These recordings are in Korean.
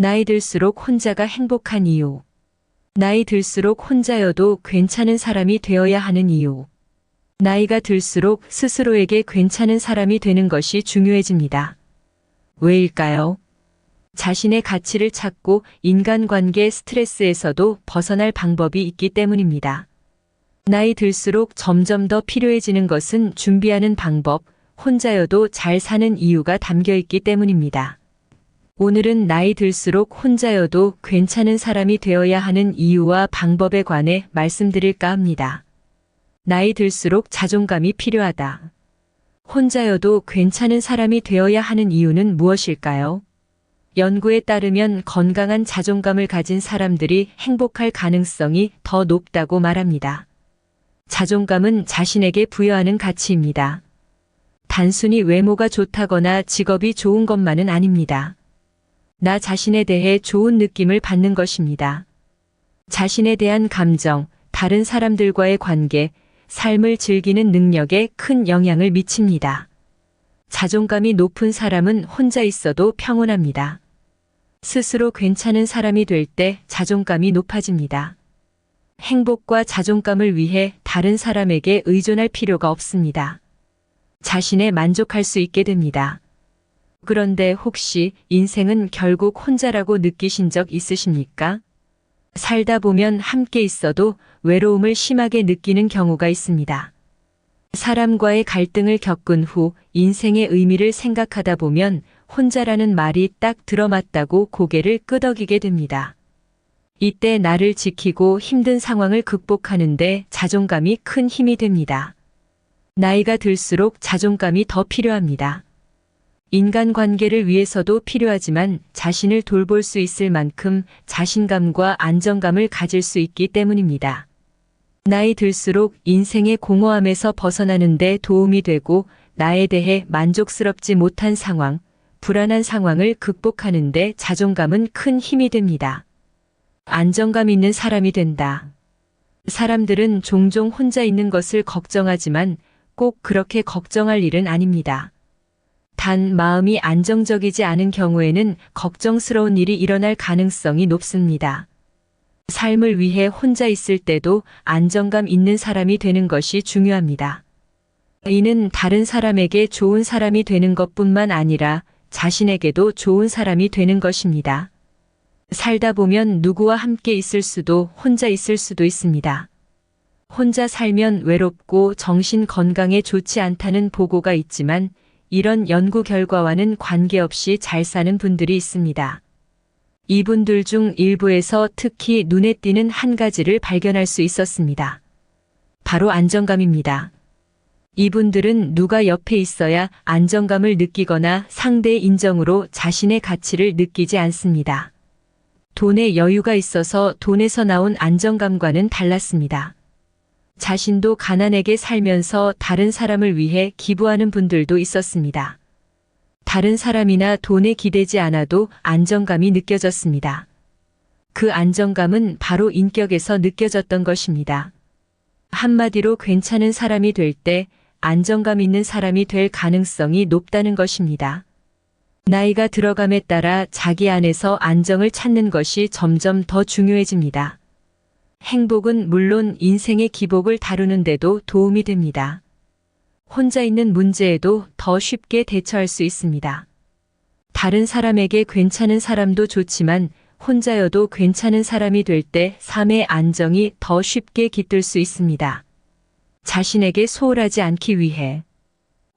나이 들수록 혼자가 행복한 이유. 나이 들수록 혼자여도 괜찮은 사람이 되어야 하는 이유. 나이가 들수록 스스로에게 괜찮은 사람이 되는 것이 중요해집니다. 왜일까요? 자신의 가치를 찾고 인간관계 스트레스에서도 벗어날 방법이 있기 때문입니다. 나이 들수록 점점 더 필요해지는 것은 준비하는 방법, 혼자여도 잘 사는 이유가 담겨 있기 때문입니다. 오늘은 나이 들수록 혼자여도 괜찮은 사람이 되어야 하는 이유와 방법에 관해 말씀드릴까 합니다. 나이 들수록 자존감이 필요하다. 혼자여도 괜찮은 사람이 되어야 하는 이유는 무엇일까요? 연구에 따르면 건강한 자존감을 가진 사람들이 행복할 가능성이 더 높다고 말합니다. 자존감은 자신에게 부여하는 가치입니다. 단순히 외모가 좋다거나 직업이 좋은 것만은 아닙니다. 나 자신에 대해 좋은 느낌을 받는 것입니다. 자신에 대한 감정, 다른 사람들과의 관계, 삶을 즐기는 능력에 큰 영향을 미칩니다. 자존감이 높은 사람은 혼자 있어도 평온합니다. 스스로 괜찮은 사람이 될 때 자존감이 높아집니다. 행복과 자존감을 위해 다른 사람에게 의존할 필요가 없습니다. 자신에 만족할 수 있게 됩니다. 그런데 혹시 인생은 결국 혼자라고 느끼신 적 있으십니까? 살다 보면 함께 있어도 외로움을 심하게 느끼는 경우가 있습니다. 사람과의 갈등을 겪은 후 인생의 의미를 생각하다 보면 혼자라는 말이 딱 들어맞다고 고개를 끄덕이게 됩니다. 이때 나를 지키고 힘든 상황을 극복하는데 자존감이 큰 힘이 됩니다. 나이가 들수록 자존감이 더 필요합니다. 인간관계를 위해서도 필요하지만 자신을 돌볼 수 있을 만큼 자신감과 안정감을 가질 수 있기 때문입니다. 나이 들수록 인생의 공허함에서 벗어나는 데 도움이 되고 나에 대해 만족스럽지 못한 상황, 불안한 상황을 극복하는 데 자존감은 큰 힘이 됩니다. 안정감 있는 사람이 된다. 사람들은 종종 혼자 있는 것을 걱정하지만 꼭 그렇게 걱정할 일은 아닙니다. 단 마음이 안정적이지 않은 경우에는 걱정스러운 일이 일어날 가능성이 높습니다. 삶을 위해 혼자 있을 때도 안정감 있는 사람이 되는 것이 중요합니다. 이는 다른 사람에게 좋은 사람이 되는 것 뿐만 아니라 자신에게도 좋은 사람이 되는 것입니다. 살다 보면 누구와 함께 있을 수도 혼자 있을 수도 있습니다. 혼자 살면 외롭고 정신 건강에 좋지 않다는 보고가 있지만 이런 연구 결과와는 관계없이 잘 사는 분들이 있습니다. 이분들 중 일부에서 특히 눈에 띄는 한 가지를 발견할 수 있었습니다. 바로 안정감입니다. 이분들은 누가 옆에 있어야 안정감을 느끼거나 상대의 인정으로 자신의 가치를 느끼지 않습니다. 돈에 여유가 있어서 돈에서 나온 안정감과는 달랐습니다. 자신도 가난하게 살면서 다른 사람을 위해 기부하는 분들도 있었습니다. 다른 사람이나 돈에 기대지 않아도 안정감이 느껴졌습니다. 그 안정감은 바로 인격에서 느껴졌던 것입니다. 한마디로 괜찮은 사람이 될 때 안정감 있는 사람이 될 가능성이 높다는 것입니다. 나이가 들어감에 따라 자기 안에서 안정을 찾는 것이 점점 더 중요해집니다. 행복은 물론 인생의 기복을 다루는데도 도움이 됩니다. 혼자 있는 문제에도 더 쉽게 대처할 수 있습니다. 다른 사람에게 괜찮은 사람도 좋지만 혼자여도 괜찮은 사람이 될 때 삶의 안정이 더 쉽게 깃들 수 있습니다. 자신에게 소홀하지 않기 위해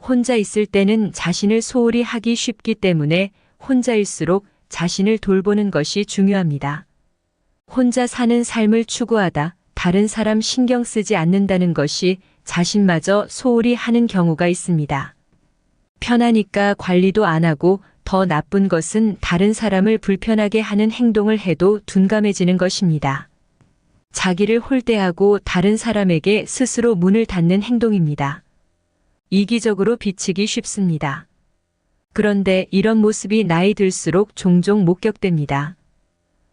혼자 있을 때는 자신을 소홀히 하기 쉽기 때문에 혼자일수록 자신을 돌보는 것이 중요합니다. 혼자 사는 삶을 추구하다 다른 사람 신경 쓰지 않는다는 것이 자신마저 소홀히 하는 경우가 있습니다. 편하니까 관리도 안 하고 더 나쁜 것은 다른 사람을 불편하게 하는 행동을 해도 둔감해지는 것입니다. 자기를 홀대하고 다른 사람에게 스스로 문을 닫는 행동입니다. 이기적으로 비치기 쉽습니다. 그런데 이런 모습이 나이 들수록 종종 목격됩니다.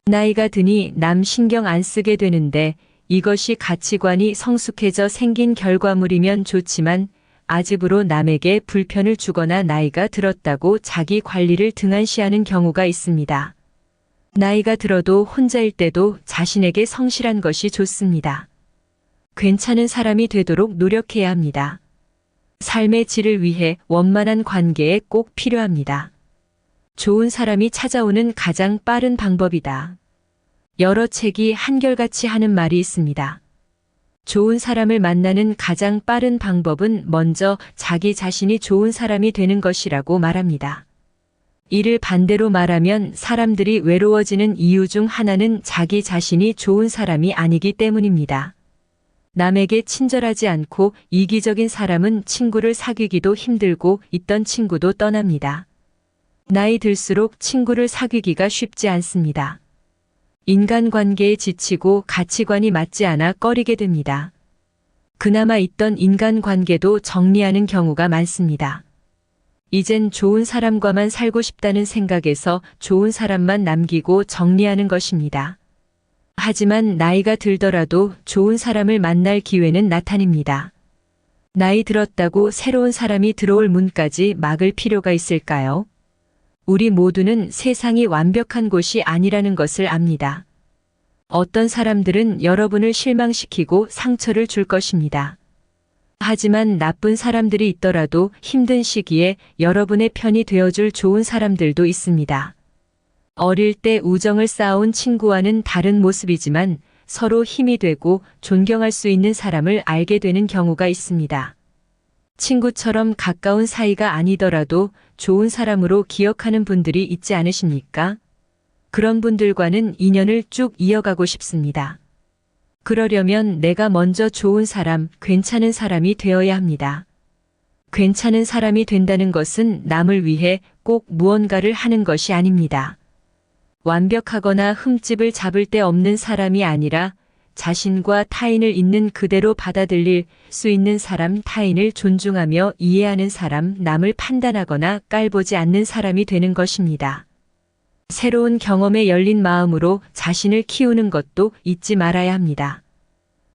나이가 드니 남 신경 안 쓰게 되는데 이것이 가치관이 성숙해져 생긴 결과물이면 좋지만 아집으로 남에게 불편을 주거나 나이가 들었다고 자기 관리를 등한시하는 경우가 있습니다. 나이가 들어도 혼자일 때도 자신에게 성실한 것이 좋습니다. 괜찮은 사람이 되도록 노력해야 합니다. 삶의 질을 위해 원만한 관계에 꼭 필요합니다. 좋은 사람이 찾아오는 가장 빠른 방법이다. 여러 책이 한결같이 하는 말이 있습니다. 좋은 사람을 만나는 가장 빠른 방법은 먼저 자기 자신이 좋은 사람이 되는 것이라고 말합니다. 이를 반대로 말하면 사람들이 외로워지는 이유 중 하나는 자기 자신이 좋은 사람이 아니기 때문입니다. 남에게 친절하지 않고 이기적인 사람은 친구를 사귀기도 힘들고 있던 친구도 떠납니다. 나이 들수록 친구를 사귀기가 쉽지 않습니다. 인간관계에 지치고 가치관이 맞지 않아 꺼리게 됩니다. 그나마 있던 인간관계도 정리하는 경우가 많습니다. 이젠 좋은 사람과만 살고 싶다는 생각에서 좋은 사람만 남기고 정리하는 것입니다. 하지만 나이가 들더라도 좋은 사람을 만날 기회는 나타납니다. 나이 들었다고 새로운 사람이 들어올 문까지 막을 필요가 있을까요? 우리 모두는 세상이 완벽한 곳이 아니라는 것을 압니다. 어떤 사람들은 여러분을 실망시키고 상처를 줄 것입니다. 하지만 나쁜 사람들이 있더라도 힘든 시기에 여러분의 편이 되어줄 좋은 사람들도 있습니다. 어릴 때 우정을 쌓아온 친구와는 다른 모습이지만 서로 힘이 되고 존경할 수 있는 사람을 알게 되는 경우가 있습니다. 친구처럼 가까운 사이가 아니더라도 좋은 사람으로 기억하는 분들이 있지 않으십니까? 그런 분들과는 인연을 쭉 이어가고 싶습니다. 그러려면 내가 먼저 좋은 사람, 괜찮은 사람이 되어야 합니다. 괜찮은 사람이 된다는 것은 남을 위해 꼭 무언가를 하는 것이 아닙니다. 완벽하거나 흠집을 잡을 데 없는 사람이 아니라 자신과 타인을 있는 그대로 받아들일 수 있는 사람, 타인을 존중하며 이해하는 사람, 남을 판단하거나 깔보지 않는 사람이 되는 것입니다. 새로운 경험에 열린 마음으로 자신을 키우는 것도 잊지 말아야 합니다.